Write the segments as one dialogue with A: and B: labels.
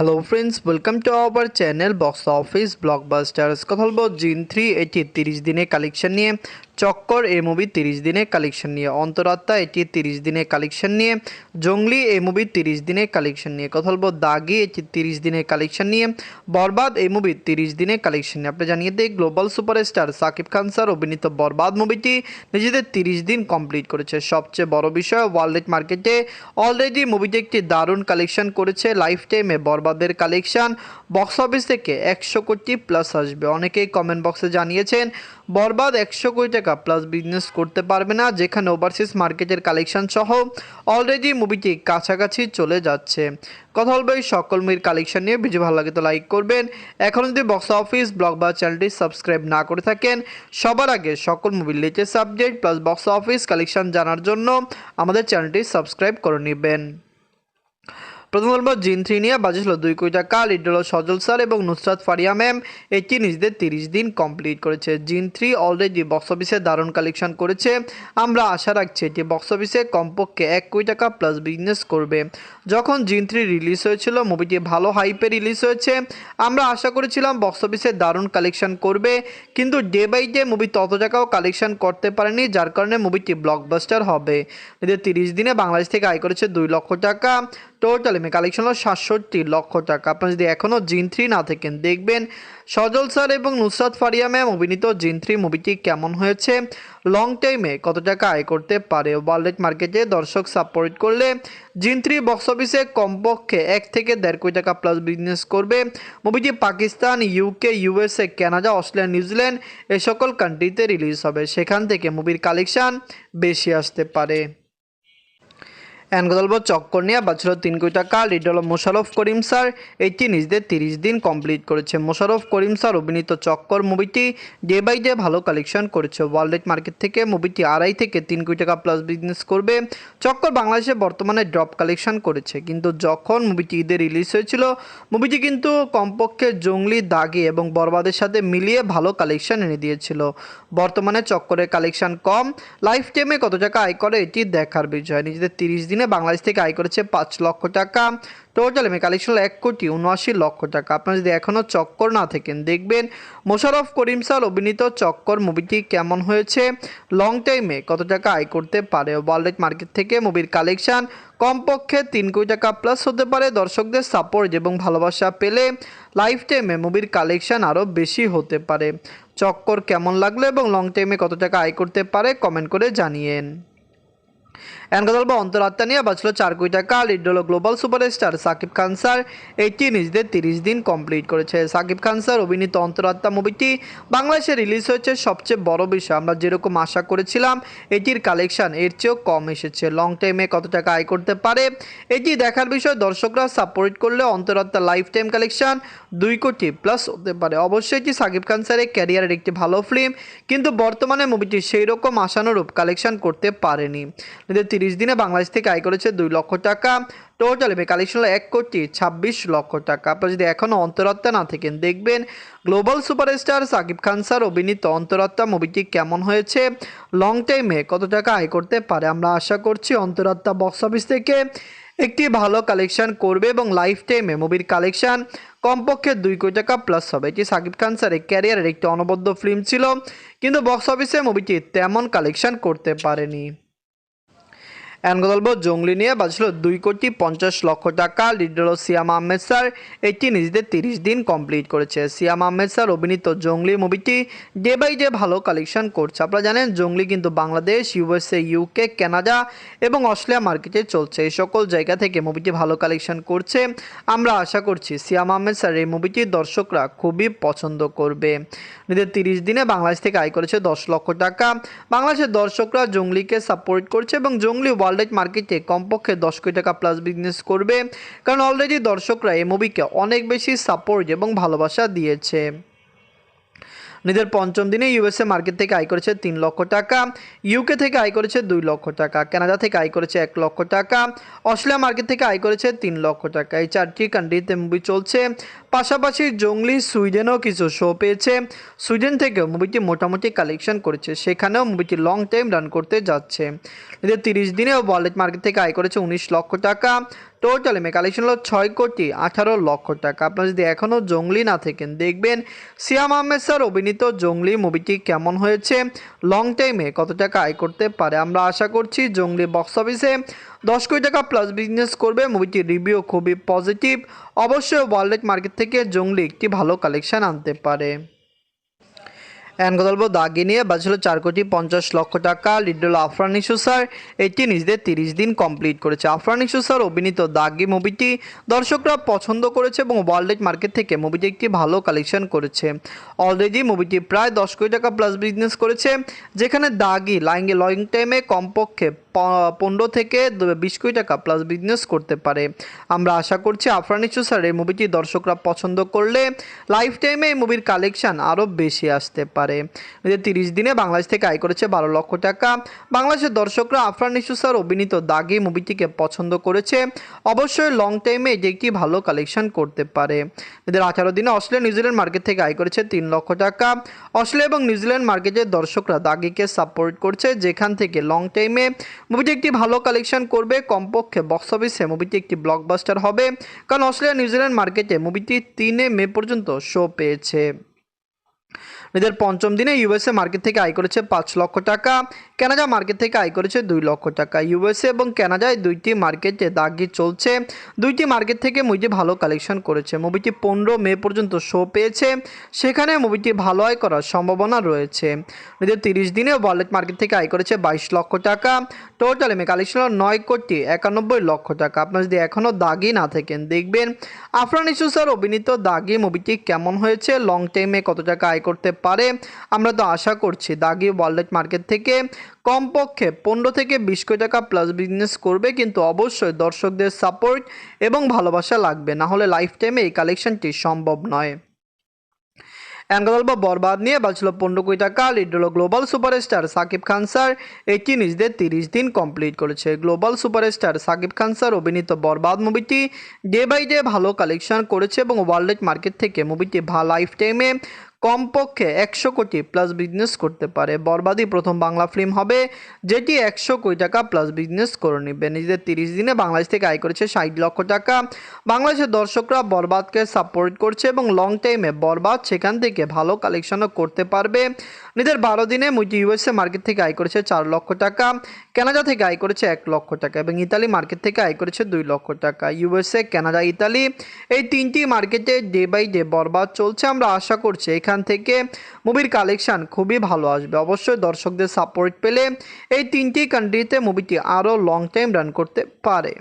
A: Hello friends welcome to our channel box office blockbusters কথা বলব জিন থ্রি এটি তিরিশ দিনে কালেকশন নিয়ে। চক্কর এই মুভি তিরিশ দিনে কালেকশন নিয়ে, অন্তরাত্মা এটি তিরিশ দিনে কালেকশন নিয়ে, জঙ্গলি এই মুভি তিরিশ দিনে কালেকশন নিয়ে, কথা বলব দাগি এটি তিরিশ দিনে কালেকশন নিয়ে, বরবাদ এই মুভি তিরিশ দিনে কালেকশন নিয়ে। আপনি জানিয়ে দিই global superstar Shakib Khan sir অভিনীত বরবাদ মুভিটি নিজেদের তিরিশ দিন কমপ্লিট করেছে। সবচেয়ে বড় বিষয় ওয়ার্ল্ড মার্কেটে অলরেডি মুভিটি একটি দারুণ কালেকশন করেছে। লাইফ টাইমে বরবাদের কালেকশন বক্স অফিস থেকে একশো কোটি প্লাস আসবে। অনেকেই কমেন্ট বক্সে জানিয়েছেন, বরবাদ একশো কোটি টাকা প্লাস বিজনেস করতে পারবে না, যেখানে ওভারসিজ মার্কেটের কালেকশন সহ অলরেডি মুভিটি কাছাকাছি চলে যাচ্ছে। কথা বলব এই সকল মুভির কালেকশন নিয়ে। ভিডিও ভালো লাগে তো লাইক করবেন। এখন যদি বক্স অফিস ব্লগ বা চ্যানেলটি সাবস্ক্রাইব না করে থাকেন। সবার আগে সকল মুভির latest subject plus box office collection জানার জন্য আমাদের চ্যানেলটি সাবস্ক্রাইব করে নেবেন। প্রথম বলব জিন থ্রি নিয়ে বাজেছিল দুই কোটি টাকা, লিড সজল স্যার এবং নুসরাত ফারিয়া ম্যাম। এটি নিজেদের তিরিশ দিন কমপ্লিট করেছে। জিন থ্রি অলরেডি বক্স অফিসে দারুণ কালেকশন করেছে। আমরা আশা রাখছি এটি বক্স অফিসে কমপক্ষে এক কোটি টাকা প্লাস বিজনেস করবে। যখন জিন থ্রি রিলিজ হয়েছিল মুভিটি ভালো হাইপে রিলিজ হয়েছে। আমরা আশা করেছিলাম বক্স অফিসে দারুণ কালেকশন করবে। কিন্তু ডে বাই ডে মুভি তত টাকাও কালেকশন করতে পারেনি, যার কারণে মুভিটি ব্লকবাস্টার হবে। এদের তিরিশ দিনে বাংলাদেশ থেকে আয় করেছে দুই লক্ষ টাকা। টোটাল এমনি কালেকশন হলো সাতষট্টি লক্ষ টাকা। আপনার যদি এখনও জিন থ্রি না থাকেন, দেখবেন সজল স্যার এবং নুসরাত ফারিয়া ম্যাম অভিনীত জিন থ্রি মুভিটি কেমন হয়েছে? লং টাইমে কত টাকা আয় করতে পারে? ওয়ার্ল্ড মার্কেটে দর্শক সাপোর্ট করলে জিন থ্রি বক্স অফিসে কমপক্ষে এক থেকে দেড় কোটি টাকা প্লাস বিজনেস করবে। মুভিটি Pakistan UK USA Canada Australia New Zealand এ সকল কান্ট্রিতে রিলিজ হবে। সেখান থেকে মুভির কালেকশন বেশি আসতে পারে। অ্যানগদলব চক্কর নিয়ে বাঁচল তিন কোটি টাকা লিড হল মোশারফ করিম স্যার এটি নিজেদের তিরিশ দিন কমপ্লিট করেছে। মোশারফ করিম স্যার, অভিনীত চক্কর মুভিটি ডে বাই ডে ভালো কালেকশন করেছে। ওয়ার্ল্ড মার্কেট থেকে মুভিটি আড়াই থেকে তিন কোটি টাকা প্লাস বিজনেস করবে। চক্কর বাংলাদেশে বর্তমানে ড্রপ কালেকশন করেছে। কিন্তু যখন মুভিটি ঈদে রিলিজ হয়েছিল, মুভিটি কিন্তু কমপক্ষে জঙ্গলি, দাগি এবং বরবাদের সাথে মিলিয়ে ভালো কালেকশন এনে দিয়েছিল। বর্তমানে চক্করের কালেকশন কম। লাইফ টাইমে কত টাকা আয় করে, এটি দেখার বিষয়। নিজেদের তিরিশ দিনে বাংলাদেশ থেকে আয় করেছে পাঁচ লক্ষ টাকা। টোটাল এমনি কালেকশন হলো এক কোটি উনআশি লক্ষ টাকা। আপনারা যদি এখনও চক্কর না থাকেন, দেখবেন মোশারফ করিম স্যার অভিনীত চক্কর মুভিটি কেমন হয়েছে? লং টাইমে কত টাকা আয় করতে পারে? ওয়ার্ল্ড মার্কেট থেকে মুভির কালেকশন কমপক্ষে তিন কোটি টাকা প্লাস হতে পারে। দর্শকদের সাপোর্ট এবং ভালোবাসা পেলে লাইফ টাইমে মুভির কালেকশন আরও বেশি হতে পারে। চক্কর কেমন লাগল এবং লং টাইমে কত টাকা আয় করতে পারে? কমেন্ট করে জানিয়েন। এন কথা বলব অন্তরাত্মা নিয়ে বাঁচলো চার কোটি টাকা। লিড হলো global superstar Shakib Khan sir এটি নিজেদের তিরিশ দিন কমপ্লিট করেছে। সাকিব খান স্যার অভিনীত অন্তরাত্মা মুভিটি বাংলাদেশে রিলিজ হয়েছে সবচেয়ে বড় বিষয়। আমরা যেরকম আশা করেছিলাম, এটির কালেকশন এর চেয়েও কম এসেছে। লং টাইমে কত টাকা আয় করতে পারে, এটি দেখার বিষয়। দর্শকরা সাপোর্ট করলে অন্তরাত্মা লাইফ টাইম কালেকশন দুই কোটি প্লাস হতে পারে। অবশ্যই এটি সাকিব খান স্যারের ক্যারিয়ারের একটি ভালো ফিল্ম কিন্তু বর্তমানে মুভিটি সেই রকম আশানুরূপ কালেকশন করতে পারেনি। তিরিশ দিনে বাংলাদেশ থেকে আয় করেছে দুই লক্ষ টাকা। টোটাল এমনি কালেকশন হলো এক কোটি ছাব্বিশ লক্ষ টাকা। আপনারা যদি এখনও অন্তরাত্মা না থাকেন, দেখবেন global superstar Shakib Khan sir অভিনীত অন্তরাত্মা মুভিটি কেমন হয়েছে? লং টাইমে কত টাকা আয় করতে পারে? আমরা আশা করছি অন্তরাত্মা বক্স অফিস থেকে একটি ভালো কালেকশন করবে এবং লাইফ টাইমে মুভির কালেকশন কমপক্ষে দুই কোটি টাকা প্লাস হবে। এটি সাকিব খান স্যারের ক্যারিয়ারের একটি অনবদ্য ফিল্ম ছিল, কিন্তু বক্স অফিসে মুভিটি তেমন কালেকশন করতে পারেনি। অ্যানগদলব জঙ্গলি নিয়ে বাজছিল দুই কোটি পঞ্চাশ লক্ষ টাকা। লিড সিয়াম আহমেদ স্যার এটি নিজেদের তিরিশ দিন কমপ্লিট করেছে। সিয়াম আহমেদ স্যার অভিনীত জঙ্গলি মুভিটি ডে বাই ডে ভালো কালেকশন করছে। আপনারা জানেন, জঙ্গলি কিন্তু বাংলাদেশ ইউএসএ ইউকে কানাডা এবং অস্ট্রেলিয়া মার্কেটে চলছে। এই সকল জায়গা থেকে মুভিটি ভালো কালেকশন করছে। আমরা আশা করছি সিয়াম আহমেদ স্যার এই মুভিটি দর্শকরা খুবই পছন্দ করবে। নিজেদের তিরিশ দিনে বাংলাদেশ থেকে আয় করেছে দশ লক্ষ টাকা। বাংলাদেশের দর্শকরা জঙ্গলিকে সাপোর্ট করছে এবং জঙ্গলি ওয়ার্ল্ড মার্কেটে কমপক্ষে দশ কোটি টাকা প্লাস বিজনেস করবে। কারণ অলরেডি দর্শকরা এই মুভিকে অনেক বেশি সাপোর্ট এবং ভালোবাসা দিয়েছে। নিজের পঞ্চম দিনে ইউএসএ মার্কেট থেকে আয় করেছে তিন লক্ষ টাকা ইউকে থেকে আয় করেছে দুই লক্ষ টাকা কানাডা থেকে আয় করেছে এক লক্ষ টাকা অস্ট্রেলিয়া মার্কেট থেকে আয় করেছে তিন লক্ষ টাকা। এই চারটি কান্ট্রিতে মুভি চলছে। পাশাপাশি জঙ্গলি সুইডেনও কিছু শো পেয়েছে। সুইডেন থেকেও মুভিটি মোটামুটি কালেকশন করেছে। সেখানেও মুভিটি লং টাইম রান করতে যাচ্ছে। এদের তিরিশ দিনেও ওয়ার্ল্ড মার্কেট থেকে আয় করেছে উনিশ লক্ষ টাকা। টোটাল এমএ কালেকশন হলো ছয় কোটি আঠারো লক্ষ টাকা। আপনারা যদি এখনও জঙ্গলি না থাকেন, দেখবেন সিয়াম আহমেদ স্যার অভিনীত জঙ্গলি মুভিটি কেমন হয়েছে? লং টাইমে কত টাকা আয় করতে পারে? আমরা আশা করছি জঙ্গলি বক্স অফিসে দশ কোটি টাকা প্লাস বিজনেস করবে। মুভিটির রিভিউ খুবই পজিটিভ অবশ্যই ওয়ার্ল্ড মার্কেট থেকে জঙ্গলি একটি ভালো কালেকশন আনতে পারে। অ্যান কথা বলব। দাগি নিয়ে বাজছিল চার কোটি পঞ্চাশ লক্ষ টাকা। লিডল আফরান ইস্যু স্যার। এটি নিজেদের তিরিশ দিন কমপ্লিট করেছে। আফরান ইস্যু স্যার অভিনীত দাগি মুভিটি দর্শকরা পছন্দ করেছে এবং ওয়ার্ল্ড মার্কেট থেকে মুভিটি একটি ভালো কালেকশন করেছে। অলরেডি মুভিটি প্রায় দশ কোটি টাকা প্লাস বিজনেস করেছে, যেখানে দাগি লাইঙ্গে লং টাইমে কমপক্ষে পনেরো থেকে বিশ কোটি টাকা প্লাস বিজনেস করতে পারে। আমরা আশা করছি আফরান ইস্যু স্যার এই মুভিটি দর্শকরা পছন্দ করলে লাইফ টাইমে এই মুভির কালেকশন আরও বেশি আসতে পারে। এদের তিরিশ দিনে বাংলাদেশ থেকে আয় করেছে বারো লক্ষ টাকা। বাংলাদেশের দর্শকরা আফরান ইস্যু স্যার অভিনীত দাগি মুভিটিকে পছন্দ করেছে। অবশ্যই লং টাইমে এটি একটি ভালো কালেকশন করতে পারে। এদের আঠারো দিনে অস্ট্রেলিয়া নিউজিল্যান্ড মার্কেট থেকে আয় করেছে তিন লক্ষ টাকা। অস্ট্রেলিয়া এবং নিউজিল্যান্ড মার্কেটের দর্শকরা দাগিকে সাপোর্ট করছে। যেখান থেকে লং টাইমে মুভিটি একটি ভালো কালেকশন করবে। কমপক্ষে বক্স অফিসে মুভিটি একটি ব্লকবাস্টার হবে। কারণ অস্ট্রেলিয়া নিউজিল্যান্ড মার্কেটে মুভিটি তিনে মে পর্যন্ত শো পেয়েছে। এদের পঞ্চম দিনে ইউএসএ মার্কেট থেকে আয় করেছে পাঁচ লক্ষ টাকা কানাডা মার্কেট থেকে আয় করেছে দুই লক্ষ টাকা। ইউএসএ এবং কানাডায় দুইটি মার্কেটে দাগি চলছে। দুইটি মার্কেট থেকে মুভিটি ভালো কালেকশন করেছে। মুভিটি পনেরো মে পর্যন্ত শো পেয়েছে। সেখানে মুভিটি ভালো আয় করার সম্ভাবনা রয়েছে। এদের তিরিশ দিনে ওয়ালেট মার্কেট থেকে আয় করেছে বাইশ লক্ষ টাকা। টোটাল এমএ কালেকশন নয় কোটি একানব্বই লক্ষ টাকা। আপনার যদি এখনও দাগি না থাকেন, দেখবেন আফরান ইস্যু স্যার অভিনীত দাগি মুভিটি কেমন হয়েছে লং টাইমে কত টাকা আয় করতে পারে। আমরা তো আশা করছি দাগি ওয়ার্ল্ড মার্কেট থেকে কমপক্ষে পনেরো থেকে বিশ কোটি টাকা প্লাস বিজনেস করবে, কিন্তু অবশ্যই দর্শকদের সাপোর্ট এবং ভালোবাসা লাগবে। না হলে লাইফ টাইমে এই কালেকশনটি সম্ভব নয়। অ্যাঙ্গল বা বরবাদ নিয়ে বাঁচল পনেরো কোটি টাকা। লিড হলো global superstar Shakib Khan sir এটি নিজেদের তিরিশ দিন কমপ্লিট করেছে। Global superstar Shakib Khan sir অভিনীত বরবাদ মুভিটি ডে বাই ডে ভালো কালেকশন করেছে এবং ওয়ার্ল্ড মার্কেট থেকে মুভিটি ভা লাইফ টাইমে কমপক্ষে একশো কোটি প্লাস বিজনেস করতে পারে। বরবাদই প্রথম বাংলা ফিল্ম হবে, যেটি একশো কোটি টাকা প্লাস বিজনেস করে নেবে। নিজেদের তিরিশ দিনে বাংলাদেশ থেকে আয় করেছে ষাট লক্ষ টাকা। বাংলাদেশের দর্শকরা বরবাদকে সাপোর্ট করছে এবং লং টাইমে বরবাদ সেখান থেকে ভালো কালেকশনও করতে পারবে। নিজের বারো দিনে মুইটি ইউএসএ মার্কেট থেকে আয় করেছে চার লক্ষ টাকা। কানাডা থেকে আয় করেছে এক লক্ষ টাকা এবং ইতালি মার্কেট থেকে আয় করেছে দুই লক্ষ টাকা। ইউএসএ কানাডা ইতালি এই তিনটি মার্কেটে ডে বাই ডে বরবাদ চলছে। আমরা আশা করছি এখান থেকে মুভির কালেকশন খুবই ভালো আসবে। অবশ্যই দর্শকদের সাপোর্ট পেলে এই তিনটি কান্ট্রিতে মুভিটি আরও লং টাইম রান করতে পারে।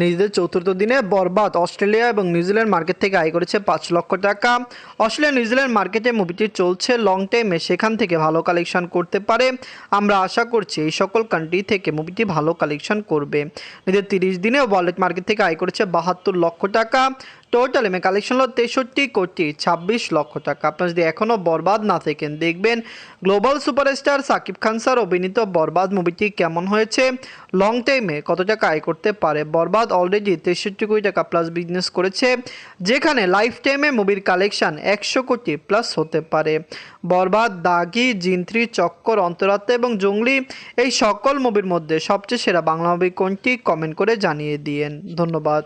A: নিজেদের চতুর্থ দিনে বরবাদ অস্ট্রেলিয়া এবং নিউজিল্যান্ড মার্কেট থেকে আয় করেছে পাঁচ লক্ষ টাকা। অস্ট্রেলিয়া নিউজিল্যান্ড মার্কেটে মুভিটি চলছে লং টাইমে সেখান থেকে ভালো কালেকশন করতে পারে। আমরা আশা করছি এই সকল কান্ট্রি থেকে মুভিটি ভালো কালেকশন করবে। নিজের তিরিশ দিনে ওয়ালেট মার্কেট থেকে আয় করেছে বাহাত্তর লক্ষ টাকা। টোটাল এমএ কালেকশন হলো তেষট্টি, কোটি ছাব্বিশ লক্ষ টাকা। আপনার যদি এখনও বরবাদ না থাকেন, দেখবেন global superstar Shakib Khan sir অভিনীত বরবাদ মুভিটি কেমন হয়েছে? লং টাইমে কত টাকা আয় করতে পারে? বরবাদ অলরেডি তেষট্টি কোটি টাকা প্লাস বিজনেস করেছে, যেখানে লাইফ টাইমে মুভির কালেকশন একশো কোটি প্লাস হতে পারে। বরবাদ, দাগি, জিন্ত্রি, চক্কর, অন্তরাত্মা এবং জঙ্গলি, এই সকল মুভির মধ্যে সবচেয়ে সেরা বাংলা মুভি কোনটি? কমেন্ট করে জানিয়ে দিয়েন। ধন্যবাদ।